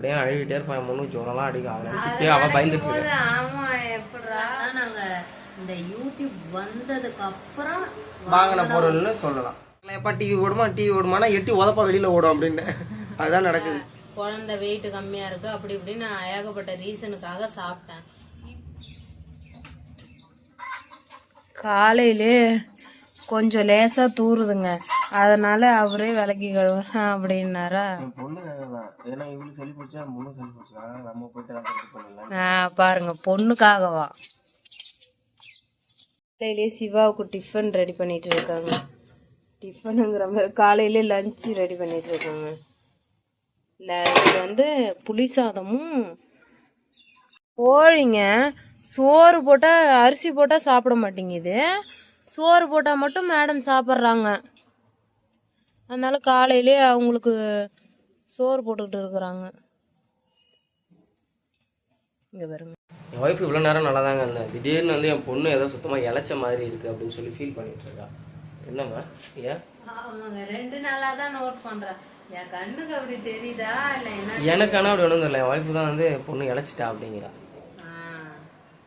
அப்படியே அழுகிட்டே இருப்பான். முன்னு ஜுரம்லாம் அடிக்கும். அதை நினச்சிட்டு அவன் பயந்துட்டு நாங்க இந்த யூடியூப் வந்ததுக்கு அப்புறம் வாங்கின பொருள்னு சொல்லலாம். எப்பா டிவி ஓடுமா? டிவி ஓடுமானா எட்டி உதப்பா வெளியில ஓடும் அப்படின்னு. அதுதான் நடக்குது. குழந்தை வெயிட் கம்மியா இருக்கு. அப்படி இப்படின்னு நான் ஏகப்பட்ட ரீசனுக்காக சாப்பிட்டேன். காலையிலே கொஞ்சம் லேசா தூறுதுங்க அதனால அவரே விலக்கி கழுவுறேன் அப்படின்னாரா? பாருங்க பொண்ணுக்காகவா? காலையிலே சிவாவுக்கு டிஃபன் ரெடி பண்ணிட்டு இருக்காங்க. டிஃபனுங்கிற மாதிரி காலையிலே லஞ்ச் ரெடி பண்ணிட்டு இருக்காங்க. இது வந்து புளி சாதமும் கோழிங்க சோறு போட்டால் அரிசி போட்டால் சாப்பிட மாட்டேங்குது. சோறு போட்டால் மட்டும் மேடம் சாப்பிட்றாங்க. அதனால காலையிலே அவங்களுக்கு சோறு போட்டுக்கிட்டு இருக்கிறாங்க. இங்கே பாருங்க. என் ஒய்ஃப் இவ்வளோ நேரம் நல்லா தாங்க இருந்தேன் திடீர்னு வந்து என் பொண்ணு ஏதோ சுத்தமாக இழைச்ச மாதிரி இருக்கு அப்படின்னு சொல்லி ஃபீல் பண்ணிட்டு இருக்கா. என்னம்மா? ஏன்? ஆமாங்க ரெண்டு நாளா தான் நோட் பண்றேன் என் கண்ணுக்கு அப்படி தெரியுதா? இல்ல என்ன? எனக்கு ஆனால் அப்படி ஒன்றும் தெரியல. என் ஒய்ஃப் தான் வந்து பொண்ணு இழைச்சிட்டா அப்படிங்கிறா ஆ,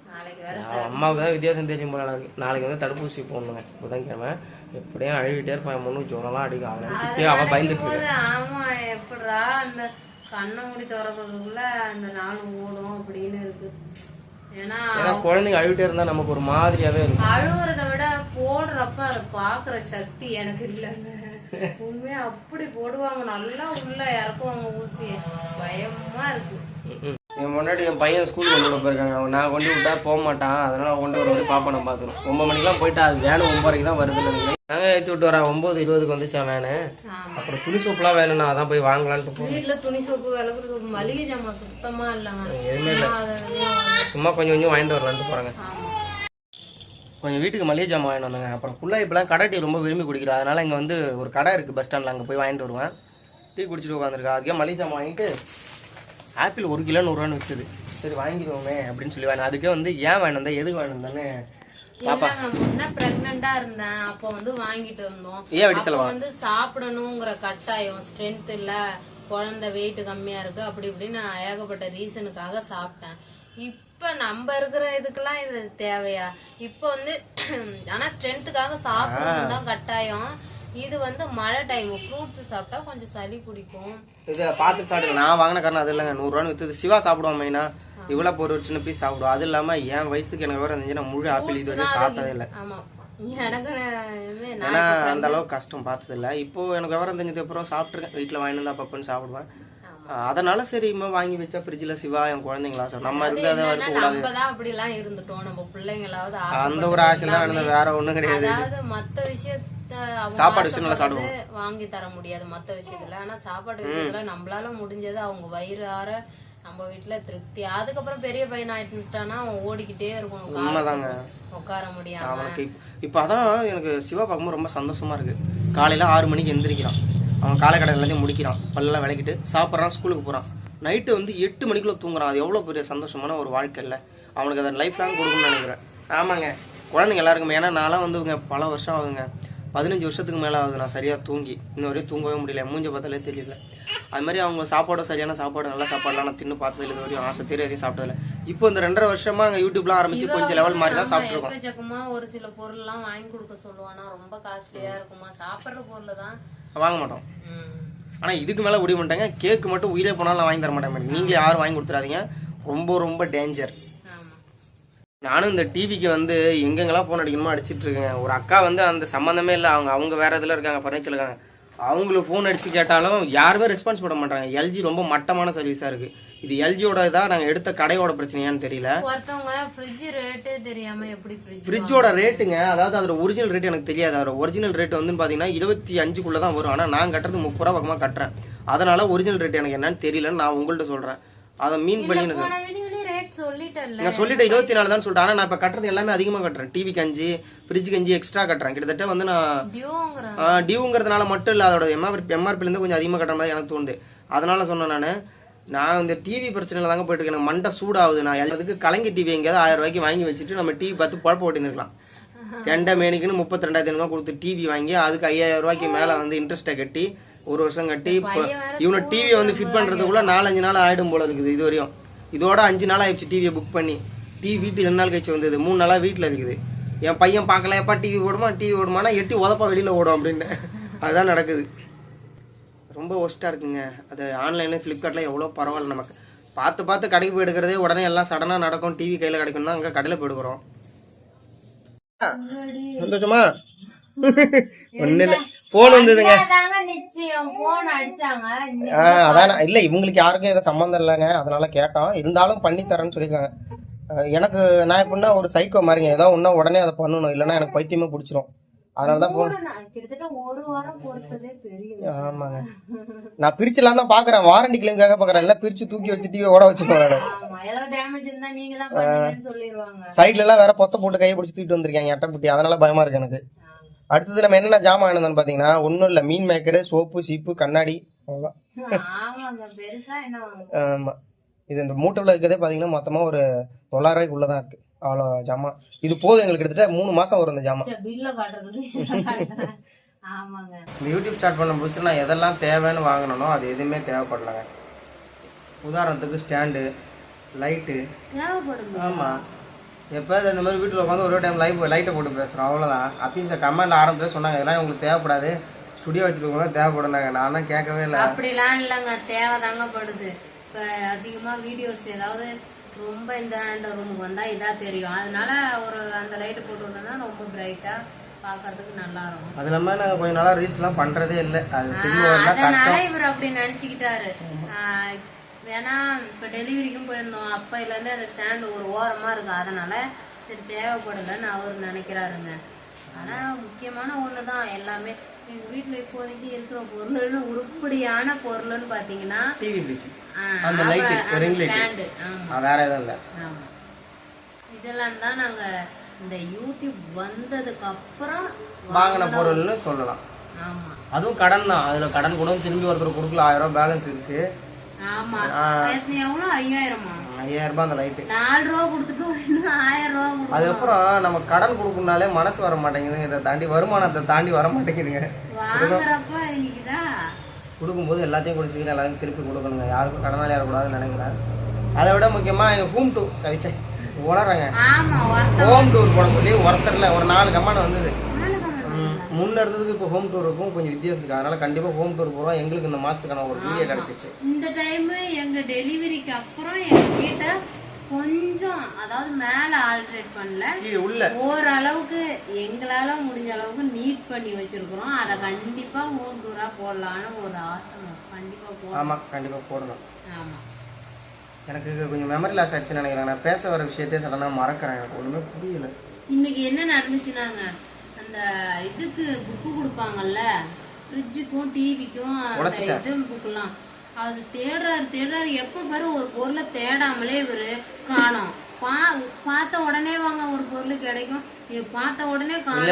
நாளைக்கு வேற அவன் அம்மாவுக்கு தான் வித்தியாசம் தெரியும் போல நாளைக்கு. நாளைக்கு வந்து தடுப்பூசி போடணுங்க. புதன்கிழமை எப்படியும் அழுகிட்டே இருப்பான். என் பொண்ணு ஜுரம்லாம் அடிக்கும். அதை நினச்சிட்டு அவன் பயந்துட்டு ஆமா எப்படிடா அந்த கண்ணை மூடி திறக்கிறதுக்குள்ள அந்த நாள் ஓடும் அப்படின்னு இருக்கு. ஏன்னா குழந்தைங்க அழுகிட்டே இருந்தால் நமக்கு ஒரு மாதிரியாவே இருக்கும். அழுவுறத விட போடுறப்ப அதை பாக்குற சக்தி எனக்கு இல்லைங்க. உண்மையா அப்படி போடுவாங்க. நல்லா உள்ள இறக்குவாங்க ஊசிய. பயமா இருக்கு. என் முன்னாடி என் பையன் ஸ்கூல் கொண்டு விட போயிருக்காங்க. அவன் நான் கொண்டு விட்டா போக மாட்டான். அதனால கொண்டு வர பாப்பா நான் பார்த்துரும் ஒன்பது மணிக்கெல்லாம் போயிட்டு. அது வேணும் ஒன்பதுக்கு தான் வருதுன்னு நினைக்கிறேன். நாங்கள் ஏற்றி விட்டு வரேன் ஒம்பது இருபதுக்கு வந்துச்சா ஆமா. அப்புறம் துணி சோப்புலாம் வேணும் அதான் போய் வாங்கலான்ட்டு வீட்டுல துணி சோப்பு விளக்குறது மளிகை ஜாமான் சுத்தமா இல்லைங்க. எதுவுமே இல்லை. சும்மா கொஞ்சம் கொஞ்சம் வாங்கிட்டு வரலான்ட்டு போகிறாங்க கொஞ்சம் வீட்டுக்கு மளிகை ஜாமான் வாங்கிட்டு வந்தாங்க. அப்புறம் ஃபுல்லாக இப்போலாம் கடை டீ ரொம்ப விரும்பி குடிக்கிறா. அதனால இங்கே வந்து ஒரு கடை இருக்குது பஸ் ஸ்டாண்டில் அங்கே போய் வாங்கிட்டு வருவேன். டீ குடிச்சிட்டு உட்காந்துருக்கா அதுக்கே மளிகை ஜாமான் வாங்கிட்டு ஆப்பிள் ஒரு கிலோ நூறுரூவான்னு விற்றுது சரி வாங்கிடுவோமே அப்படின்னு சொல்லி வாங்க அதுக்கே வந்து ஏன் வேணும் வந்தா எதுக்கு வேணும் தானே இல்லைங்க முன்ன பிரெக்னண்டா இருந்தேன். அப்போ வந்து வாங்கிட்டு இருந்தோம். அப்போ வந்து சாப்பிடணுங்கிற கட்டாயம் ஸ்ட்ரென்த் இல்ல குழந்தை வெயிட் கம்மியா இருக்கு அப்படி இப்படின்னு நான் ஏகப்பட்ட ரீசனுக்காக சாப்பிட்டேன். இப்ப நம்ம இருக்கிற இதுக்கெல்லாம் இது தேவையா? இப்போ வந்து ஆனா ஸ்ட்ரென்த்துக்காக சாப்பிடணும் தான் கட்டாயம். இது வந்து மழை டைம் ஃப்ரூட்ஸ் சாப்பிட்டா கொஞ்சம் சளி பிடிக்கும். இதை பார்த்து சாப்பிடுங்க. நான் வாங்கின காரணம் அது இல்லைங்க. நூறுரூவான்னு விற்றுது சிவா சாப்பிடுவான் மெயினா. இவ்வளோ ஒரு சின்ன பீஸ் சாப்பிடுவோம் அது இல்லாமல் என் வயசுக்கு எனக்கு வேறு இருந்துச்சு நான் முழு ஆப்பிள் இது வரைக்கும் சாப்பிட்டதே இல்லை. ஆமா. எனக்கு நான் ஏன்னா அந்த அளவுக்கு கஷ்டம் பார்த்தது இல்லை இப்போ எனக்கு விவரம் தெரிஞ்சதுக்கு அப்புறம் சாப்பிட்ருக்கேன் வீட்டில் வாங்கிட்டு வந்து அப்பப்பன்னு சாப்பிடுவேன். அதனால சரி இம்மா வாங்கி வச்சா ஃப்ரிட்ஜில் சிவா என் குழந்தைங்களா சார். நம்ம இருந்து அதை என்னன்னா இருக்கக்கூடாது நம்ம தான் அப்படி எல்லாம் இருந்துட்டோம். நம்ம பிள்ளைங்களாவது அந்த ஒரு ஆசையில் தான் இருந்தது வேற ஒன்றும் கிடையாது. அதாவது மத்த அவங்க சாப்பாடு விஷயம் நல்லா ஆசைப்படுறது வாங்கி தர முடியாது மத்த விஷயத்துல. ஆனா சாப்பாடு விஷயத்துல நம்மளால முடிஞ்சது அவங்க வயிறார நம்ம வீட்டுல திருப்தி. அதுக்கப்புறம் பெரிய பையன் ஆயிட்டுட்டானா அவன் ஓடிக்கிட்டே இருக்கணும். உட்கார முடியாம. இப்ப- அதான் எனக்கு சிவா பார்க்கும்போது ரொம்ப சந்தோஷமா இருக்கு. காலையில ஆறு மணிக்கு எந்திரிக்கிறான். அவன் காலை கடை எல்லாத்தையும் முடிக்கிறான். பல்லெல்லாம் விளக்கிட்டு சாப்பிட்றான் ஸ்கூலுக்கு போறான். நைட்டு வந்து எட்டு மணிக்குள்ள தூங்குறான். அது எவ்வளோ பெரிய சந்தோஷமான ஒரு வாழ்க்கை இல்லை. அவனுக்கு அதை லைஃப் லாங் கொடுக்கணும்னு நினைக்கிறேன். ஆமாங்க. குழந்தைங்க எல்லாருக்குமே. ஏன்னா நான்லாம் வந்துங்க பல வருஷம் ஆகுதுங்க. பதினஞ்சு வருஷத்துக்கு மேலே ஆகுது. நான் சரியாக தூங்கி. இன்ன வரையும் தூங்கவே முடியல. மூஞ்ச பார்த்தாலே தெரியல. அது மாதிரி அவங்க சாப்பாடும் சரியான சாப்பாடு நல்ல சாப்பாடுலாம் நான் தின்னு பார்த்ததில்ல இது வரையும் ஆசை தேடி எதையும் சாப்பிட்டதில்ல. இப்போ இந்த ரெண்டரை வருஷமா நாங்கள் யூடியூப்லாம் ஆரம்பிச்சு கொஞ்சம் லெவல் மாதிரி தான் சாப்பிட்ருக்கோம் எக்கச்சக்கமா ஒரு சில பொருள் எல்லாம் வாங்கி கொடுக்க சொல்லுவானா ரொம்ப காஸ்ட்லியா இருக்குமா? சாப்பிடுற பொருள் தான். வாங்க மாட்டோம். ஆனால் இதுக்கு மேலே முடிவு பண்ணிட்டாங்க கேக்கு மட்டும் உயிரே போனாலும் நான் வாங்கி தர மாட்டேன் நீங்களே யாரும் வாங்கி கொடுத்துறாதீங்க ரொம்ப ரொம்ப டேஞ்சர் நானும் இந்த டிவிக்கு வந்து எங்கெங்கெல்லாம் ஃபோன் அடிக்கணுமோ அடிச்சிட்டு இருக்கேன். ஒரு அக்கா வந்து அந்த சம்மந்தமே இல்லை. அவங்க அவங்க வேற இதில் இருக்காங்க ஃபர்னிச்சர் இருக்காங்க. அவங்களுக்கு ஃபோன் அடிச்சு கேட்டாலும் யாருமே ரெஸ்பான்ஸ் பண்ண மாட்டாங்க. எல்ஜி ரொம்ப மட்டமான சர்வீஸாக இருக்கு. இது எல்ஜியோட இதாக நாங்கள் எடுத்த கடையோட பிரச்சனையான்னு தெரியல. ஒருத்தவங்க ஃப்ரிட்ஜ் ரேட்டே தெரியாம எப்படி ஃப்ரிட்ஜ் ஃப்ரிட்ஜோட ரேட்டுங்க அதாவது அதோட ஒரிஜினல் ரேட் எனக்கு தெரியாது. அதோட ஒரிஜினல் ரேட் வந்து பார்த்தீங்கன்னா இருபத்தி அஞ்சுக்குள்ளே தான் வரும். ஆனால் நான் கட்டுறது முப்பது ரூபா பக்கமாக கட்டுறேன். அதனால ஒரிஜினல் ரேட் எனக்கு என்னன்னு தெரியலன்னு நான் உங்கள்கிட்ட சொல்கிறேன் அதை மீன் பண்ணி நான் போன வீடியோலயே ரேட் சொல்லிட்டேன்ல. நான் சொல்லிட்டு இருபத்தி நாலு தான் சொல்லிட்டேன். ஆனால் நான் இப்போ கட்டுறது எல்லாமே அதிகமாக கட்டுறேன். டிவிக்கு அஞ்சு ஃப்ரிட்ஜுக்கு அஞ்சு எக்ஸ்ட்ரா கட்டுறேன். கிட்டத்தட்ட வந்து நான் டியூங்கிற டியூங்கிறதுனால மட்டும் இல்லை அதோட எம்ஆர்பி எம்ஆர்பிலேருந்து கொஞ்சம் அதிகமாக கட்டுற மாதிரி எனக்கு தோணுது. அதனால சொன்னேன் நான். நான் இந்த டிவி பிரச்சனையில் தாங்க போயிட்டு இருக்கேன். எனக்கு மண்டை சூடாகுது. நான் அதுக்கு கலங்கி டிவி எங்கேயாவது ஆயிரம் ரூபாய்க்கு வாங்கி வச்சுட்டு நம்ம டிவி பார்த்து குழப்ப ஓட்டிருக்கலாம் கெண்டை மேனிக்குன்னு முப்பத்தி ரெண்டாயிரத்தி ஐநூறுவா கொடுத்து டிவி வாங்கி அதுக்கு ஐயாயிரம் ரூபாய்க்கு மேலே வந்து இன்ட்ரெஸ்ட்டை கட்டி ஒரு வருஷம் கட்டி இப்போ இவனை டிவியை வந்து ஃபிட் பண்ணுறதுக்குள்ள நாலஞ்சு நாள் ஆயிடும் போல இருக்குது இது வரையும். இதோட அஞ்சு நாள் ஆயிடுச்சு டிவியை புக் பண்ணி. டிவி வீட்டுக்கு ரெண்டு நாள் கழிச்சு வந்தது. மூணு நாளாக வீட்டில் இருக்குது. என் பையன் பார்க்கல. எப்பா டிவி ஓடுமா? டிவி ஓடுமானா எட்டி உதப்பா வெளியில் ஓடும் அப்படின்னு. அதுதான் நடக்குது. ரொம்ப ஒஸ்ட்டாக இருக்குங்க. அது ஆன்லைனில் ஃப்ளிப்கார்ட்டில் எவ்வளோ பரவாயில்ல நமக்கு. பார்த்து பார்த்து கடைக்கு போய் எடுக்கிறதே உடனே எல்லாம் சடனாக நடக்கும். டிவி கையில் கிடைக்கும் தான் அங்கே கடையில் போய் எடுக்கிறோம். சந்தோஷமா? ஒன்றும் இல்லை. வந்ததுங்க போன் ஆ, அதான் இல்லை இவங்களுக்கு யாருக்கும் எதுவும் சம்மந்தம் இல்லைங்க. அதனால கேட்டோம். இருந்தாலும் பண்ணி தரேன்னு சொல்லியிருக்காங்க. எனக்கு நான் எப்படின்னா ஒரு சைக்கோ மாதிரிங்க. ஏதோ ஒன்றா உடனே அதை பண்ணணும். இல்லைன்னா எனக்கு பைத்தியமே பிடிச்சிரும். அதனால தான் ஃபோன் நான் கிட்டத்தட்ட ஒரு வாரம் பொறுத்ததே பெரிய விஷயம். ஆமாங்க. நான் பிரிச்சுலாம் தான் பார்க்குறேன் வாரண்டி கிளைம் கேட்க பார்க்குறேன் எல்லாம் பிரித்து தூக்கி வச்சு டிவி ஓட வச்சுக்கோங்க சைட்ல எல்லாம் வேற பொத்த போட்டு கையை பிடிச்சி தூக்கிட்டு வந்திருக்காங்க அட்டைப்பட்டி அதனால பயமா இருக்கு எனக்கு. அடுத்தது நம்ம என்னென்ன ஜாமான் ஆனதுன்னு பார்த்தீங்கன்னா ஒன்றும் இல்லை. மீன் மேக்கரு சோப்பு சீப்பு கண்ணாடி அவ்வளோதான் ஆமாம் இது இந்த மூட்டையில் இருக்கிறதே பார்த்தீங்கன்னா மொத்தமாக ஒரு தொள்ளாயிரம் ரூபாய்க்குள்ள தான் இருக்கு. அவ்வளோ ஜாமான். இது போதும் எங்களுக்கு கிட்டத்தட்ட மூணு மாதம் வரும் இந்த ஜாமான். இந்த யூடியூப் ஸ்டார்ட் பண்ண புதுசு நான் எதெல்லாம் தேவைன்னு வாங்கினனோ அது எதுவுமே தேவைப்படலைங்க. உதாரணத்துக்கு ஸ்டாண்டு லைட்டு தேவைப்படுங்க ஆமாம் எப்போது இந்த மாதிரி வீட்டில் உட்காந்து ஒரே டைம் லைட் லைட்டை போட்டு பேசுகிறோம் அவ்வளோதான் அப்பீஸ் கமெண்ட் ஆரம்பத்தில் சொன்னாங்க இதெல்லாம் உங்களுக்கு தேவைப்படாது. ஸ்டுடியோ வச்சுருக்கவங்க தான் தேவைப்படுனாங்க நான் தான் கேட்கவே இல்லை. அப்படிலாம் இல்லைங்க. தேவைதாங்க படுது. இப்போ அதிகமாக வீடியோஸ் ஏதாவது ரொம்ப இந்த ரூமுக்கு வந்தால் இதாக தெரியும். அதனால ஒரு அந்த லைட்டு போட்டு விட்டோம்னா ரொம்ப பிரைட்டாக பார்க்கறதுக்கு நல்லா இருக்கும் அது இல்லாமல் நாங்கள் கொஞ்ச நாளாக ரீல்ஸ்லாம் பண்ணுறதே இல்லை. அது அதனால இவர் அப்படி நினச்சிக்கிட்டாரு. வேணா இப்போ டெலிவரிக்கும் போயிருந்தோம். அப்பையிலேருந்து அந்த ஸ்டாண்டு ஒரு ஓரமாக இருக்கு. அதனால சரி தேவைப்படலைன்னு அவர் நினைக்கிறாருங்க. ஆனால் முக்கியமான ஒன்று தான் எல்லாமே எங்கள் வீட்டில் இப்போதைக்கு இருக்கிற பொருள்னு உருப்படியான பொருள்னு பார்த்தீங்கன்னா டிவி பிரிட்ஜ் ஆ, அந்த. ஸ்டாண்டு வேற எதுவும் இல்லை. இதெல்லாம் தான் நாங்கள் இந்த யூடியூப் வந்ததுக்கு அப்புறம் வாங்கின பொருள்னு சொல்லலாம். ஆமாம் அதுவும் கடன் தான். அதில் கடன் கூட திரும்பி ஒருத்தர் கொடுக்கல. ஆயிரம் பேலன்ஸ் இருக்கு. ஆமாம் எத்தனை எவ்வளோ? ஐயாயிரமா? ஐயாயிரம் ரூபாய் அந்த லைட்டு. நாலு ரூபா கொடுத்துட்டு இன்னும் ஆயிரம் ரூபா அதுக்கப்புறம் நம்ம கடன் கொடுக்கணும்னாலே மனசு வர மாட்டேங்குதுங்க இதை தாண்டி வருமானத்தை தாண்டி வர மாட்டேங்குதுங்க. வாங்குறப்ப இன்னைக்குதா கொடுக்கும்போது எல்லாத்தையும் குடிச்சிக்கலாம் எல்லாரும் திருப்பி கொடுக்கணுங்க. யாருக்கும் கடனாளி வரக்கூடாதுன்னு நினைக்கிறேன் அதை விட முக்கியமாக எங்கள் ஹோம் டூர். ஆமா ஒருத்த ஹோம் டூர் போட சொல்லி ஒருத்தரில் ஒரு நாலு கம்மான் வந்தது. முன்ன இருந்ததுக்கு இப்போ ஹோம் டூருக்கும் கொஞ்சம் வித்தியாசம் அதனால கண்டிப்பாக ஹோம் டூர் போகிறோம் எங்களுக்கு இந்த மாதத்துக்கான ஒரு வீடியோ கிடச்சிச்சு. இந்த டைம் எங்க டெலிவரிக்கு அப்புறம் எங்க வீட்டை கொஞ்சம் அதாவது மேல ஆல்ட்ரேட் பண்ணல. உள்ள. ஓரளவுக்கு எங்களால முடிஞ்ச அளவுக்கு நீட் பண்ணி வச்சிருக்கிறோம். அதை கண்டிப்பா ஹோம் டூரா போடலான்னு ஒரு ஆசை கண்டிப்பா போடலாம் ஆமாம் கண்டிப்பாக போடணும். ஆமா. எனக்கு கொஞ்சம் மெமரி லாஸ் ஆயிடுச்சுன்னு நினைக்கிறேன். நான் பேச வர விஷயத்தையே சடனாக மறக்கிறேன். எனக்கு ஒன்றுமே புரியல. இன்னைக்கு என்ன நடந்துச்சுனாங்க அந்த இதுக்கு புக்கு கொடுப்பாங்கல்ல ஃப்ரிட்ஜுக்கும் டிவிக்கும் அந்த. இது புக்கெல்லாம் அது தேடுறாரு தேடுறாரு. எப்ப பாரு ஒரு பொருளை தேடாமலே இவரு காணோம். பா பார்த்த உடனே வாங்க ஒரு பொருள் கிடைக்கும். பார்த்த உடனே காணோம்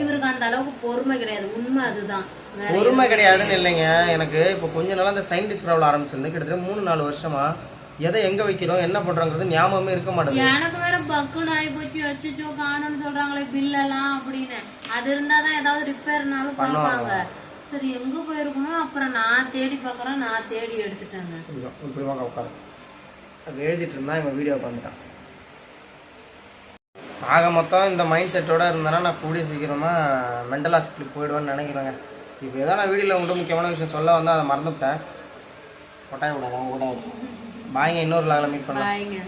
இவருக்கு அந்த அளவுக்கு பொறுமை கிடையாது. உண்மை அதுதான். பொறுமை கிடையாதுன்னு இல்லைங்க. எனக்கு இப்போ கொஞ்ச நாளா இந்த சயின்டிஸ்ட் ப்ராப்ளம் ஆரம்பிச்சிருந்து கிட்டத்தட்ட மூணு நாலு வருஷமா எதை எங்க வைக்கிறோம் என்ன பண்றோங்கிறது ஞாபகமே இருக்க மாட்டேங்குது. எனக்கு வேற பக்குன்னு ஆகி போச்சு அச்சுச்சோ காணும்னு சொல்றாங்களே பில்லெல்லாம் அப்படின்னு. அது இருந்தாதான் ஏதாவது ரிப்பேர்னாலும் பார்ப்பாங்க. சரி எங்க போயிருக்கணும் அப்புறம் நான் தேடி பார்க்கறேன் நான் தேடி எடுத்துட்டேங்க. இப்படி வாங்க உட்காரு. அது எழுதிட்டு இருந்தா இவன் வீடியோ பண்ணிட்டான். ஆக மொத்தம் இந்த மைண்ட் செட்டோட இருந்தேன்னா நான் கூடிய சீக்கிரமா மென்டல் ஹாஸ்பிட்டலுக்கு போயிடுவேன்னு நினைக்கிறேங்க. இப்போ ஏதோ நான் வீடியோவில் உங்கள்கிட்ட முக்கியமான விஷயம் சொல்ல வந்தால் அதை மறந்துவிட்டேன் கொட்டாய விடாத ஓடாது. பாய்ங்க இன்னொரு லாகில் மீட் பண்ணலாம். பாய்ங்க.